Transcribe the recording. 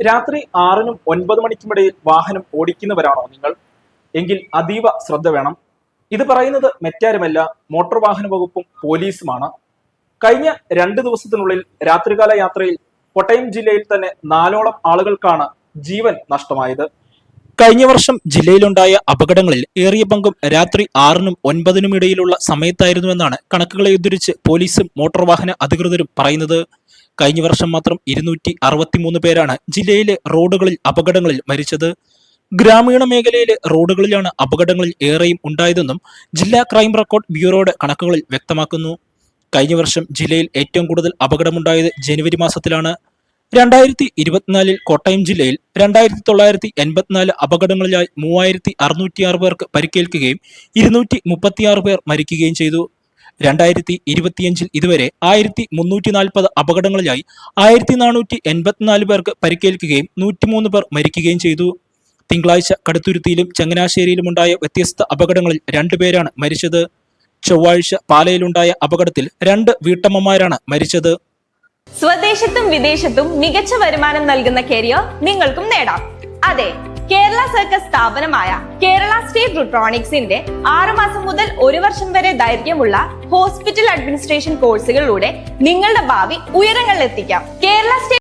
രാത്രി ആറിനും ഒൻപത് മണിക്കുമിടയിൽ വാഹനം ഓടിക്കുന്നവരാണോ നിങ്ങൾ? എങ്കിൽ അതീവ ശ്രദ്ധ വേണം. ഇത് പറയുന്നത് മെറ്റാരുമല്ല മോട്ടോർ വാഹന വകുപ്പും പോലീസുമാണ്. കഴിഞ്ഞ രണ്ട് ദിവസത്തിനുള്ളിൽ രാത്രികാല യാത്രയിൽ കോട്ടയം ജില്ലയിൽ തന്നെ നാലോളം ആളുകൾക്കാണ് ജീവൻ നഷ്ടമായത്. കഴിഞ്ഞ വർഷം ജില്ലയിലുണ്ടായ അപകടങ്ങളിൽ ഏറിയ പങ്കും രാത്രി ആറിനും ഒൻപതിനും ഇടയിലുള്ള സമയത്തായിരുന്നുവെന്നാണ് കണക്കുകളെ ഉദ്ധരിച്ച് പോലീസും മോട്ടോർ വാഹന അധികൃതരും പറയുന്നത്. കഴിഞ്ഞ വർഷം മാത്രം ഇരുന്നൂറ്റി അറുപത്തിമൂന്ന് പേരാണ് ജില്ലയിലെ റോഡുകളിൽ അപകടങ്ങളിൽ മരിച്ചത്. ഗ്രാമീണ മേഖലയിലെ റോഡുകളിലാണ് അപകടങ്ങളിൽ ഏറെയും ഉണ്ടായതെന്നും ജില്ലാ ക്രൈം റെക്കോർഡ് ബ്യൂറോയുടെ കണക്കുകളിൽ വ്യക്തമാക്കുന്നു. കഴിഞ്ഞ വർഷം ജില്ലയിൽ ഏറ്റവും കൂടുതൽ അപകടമുണ്ടായത് ജനുവരി മാസത്തിലാണ്. രണ്ടായിരത്തി ഇരുപത്തിനാലിൽ കോട്ടയം ജില്ലയിൽ രണ്ടായിരത്തി തൊള്ളായിരത്തി എൺപത്തിനാല് അപകടങ്ങളിലായി മൂവായിരത്തി അറുന്നൂറ്റിയാറ് പേർക്ക് പരിക്കേൽക്കുകയും ഇരുന്നൂറ്റി മുപ്പത്തിയാറ് പേർ മരിക്കുകയും ചെയ്തു. രണ്ടായിരത്തി ഇരുപത്തിയഞ്ചിൽ ഇതുവരെ ആയിരത്തി മുന്നൂറ്റി നാൽപ്പത് അപകടങ്ങളിലായി ആയിരത്തി നാനൂറ്റി എൺപത്തിനാല് പേർക്ക് പരിക്കേൽക്കുകയും നൂറ്റിമൂന്ന് പേർ മരിക്കുകയും ചെയ്തു. തിങ്കളാഴ്ച കടുത്തുരുത്തിയിലും ചങ്ങനാശ്ശേരിയിലുമുണ്ടായ വ്യത്യസ്ത അപകടങ്ങളിൽ രണ്ടുപേരാണ് മരിച്ചത്. ചൊവ്വാഴ്ച പാലയിലുണ്ടായ അപകടത്തിൽ രണ്ട് വീട്ടമ്മമാരാണ് മരിച്ചത്. സ്വദേശത്തും വിദേശത്തും മികച്ച വരുമാനം നൽകുന്ന കരിയർ നിങ്ങൾക്കും നേടാം. അതെ കേരള സർക്കസ് സ്ഥാപനമായ കേരള സ്റ്റേറ്റ് റുട്രോണിക്സിന്റെ ആറുമാസം മുതൽ ഒരു വർഷം വരെ ദൈർഘ്യമുള്ള ഹോസ്പിറ്റൽ അഡ്മിനിസ്ട്രേഷൻ കോഴ്സുകളിലൂടെ നിങ്ങളുടെ ഭാവി ഉയരങ്ങളിൽ എത്തിക്കാം കേരള സ്റ്റേറ്റ്